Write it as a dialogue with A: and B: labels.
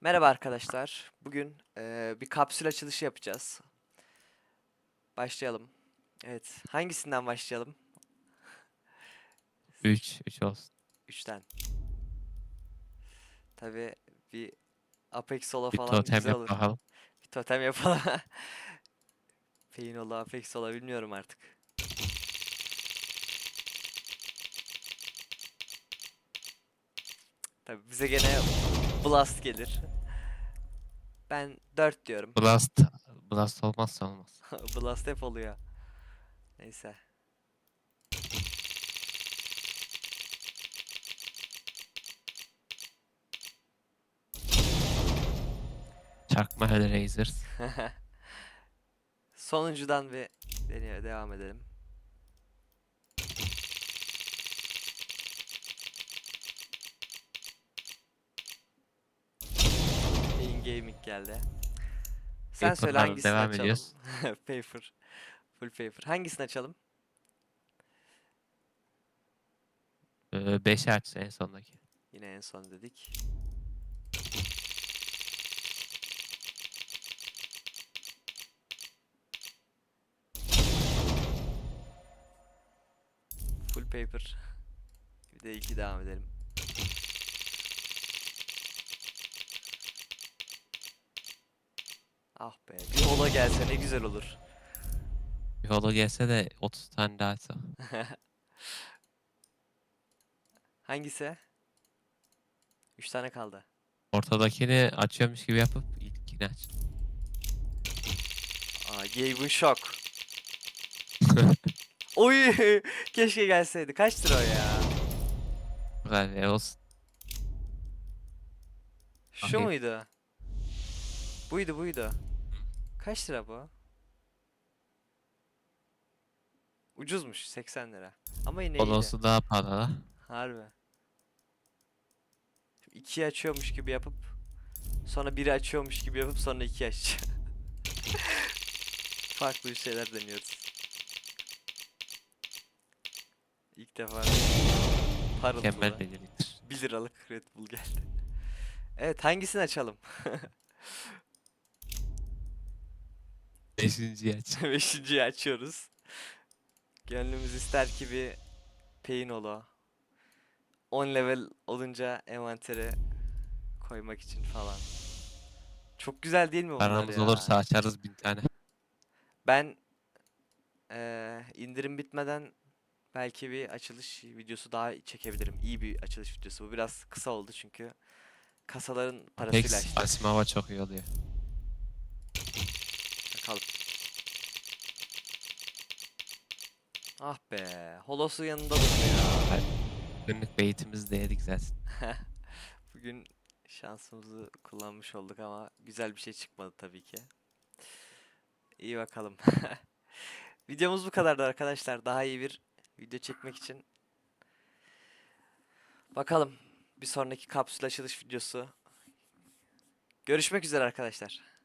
A: Merhaba arkadaşlar. Bugün eee, bir kapsül açılışı yapacağız. Başlayalım. Evet, hangisinden başlayalım?
B: 3 3 olsun.
A: 3'ten. Tabii bir Apex Solo
B: Bir
A: falan
B: totem
A: güzel
B: yap
A: olur.
B: bakalım.
A: Bir totem yapalım. Painolu Apex Solo bilmiyorum artık. Tabii bize gene Blast gelir. Ben 4 diyorum.
B: Blast Blast olmazsa olmaz.
A: Blast hep oluyor. Neyse.
B: Çakma Hellraisers.
A: Sonuncudan bir deneye devam edelim. Gaming geldi. Sen söyle
B: Paper'larla
A: hangisini
B: devam
A: açalım?
B: ediyoruz.
A: paper. Full paper. Hangisini açalım?
B: 5 aç en sondaki.
A: Yine en son dedik. Full paper. Bir de iki devam edelim. Ah be, bir ola gelse ne güzel olur.
B: Bir holo gelse de 30 tane daha açsa.
A: Hangisi? Üç tane kaldı.
B: Ortadakini açıyormuş gibi yapıp ilkini aç.
A: Aa, Gabe'ın şok. Oy, keşke gelseydi. Kaç lira o ya?
B: E, olsun.
A: Şu
B: Bakayım.
A: muydu? Buydu buydu. Kaç lira bu? Ucuzmuş 80 lira. Ama yine.
B: Holosu daha pahalı.
A: Harbi. İkiyi açıyormuş gibi yapıp sonra biri açıyormuş gibi yapıp sonra iki aç. Farklı şeyler deniyoruz. İlk defa parıltılı
B: Mükemmel beceridir.
A: 1 liralık Red Bull geldi. Evet hangisini açalım?
B: Beşinciyi aç.
A: Beşinciyi açıyoruz. Gönlümüz ister ki bir pain ola. 10 level olunca envantere koymak için falan. Çok güzel değil mi bunlar
B: Paramız
A: ya?
B: olursa açarız bin tane.
A: Ben eee, indirim bitmeden belki bir açılış videosu daha çekebilirim. İyi bir açılış videosu. Bu biraz kısa oldu çünkü kasaların parasıyla
B: Apex
A: açtık.
B: Asimova çok iyi oluyor.
A: Bakalım. Ah be. Holosu yanında duruyor.
B: Günlük beytimizi de yedik zaten.
A: Bugün şansımızı kullanmış olduk ama güzel bir şey çıkmadı tabii ki. İyi bakalım. Videomuz bu kadardı arkadaşlar. Daha iyi bir video çekmek için. Bakalım bir sonraki kapsül açılış videosu. Görüşmek üzere arkadaşlar.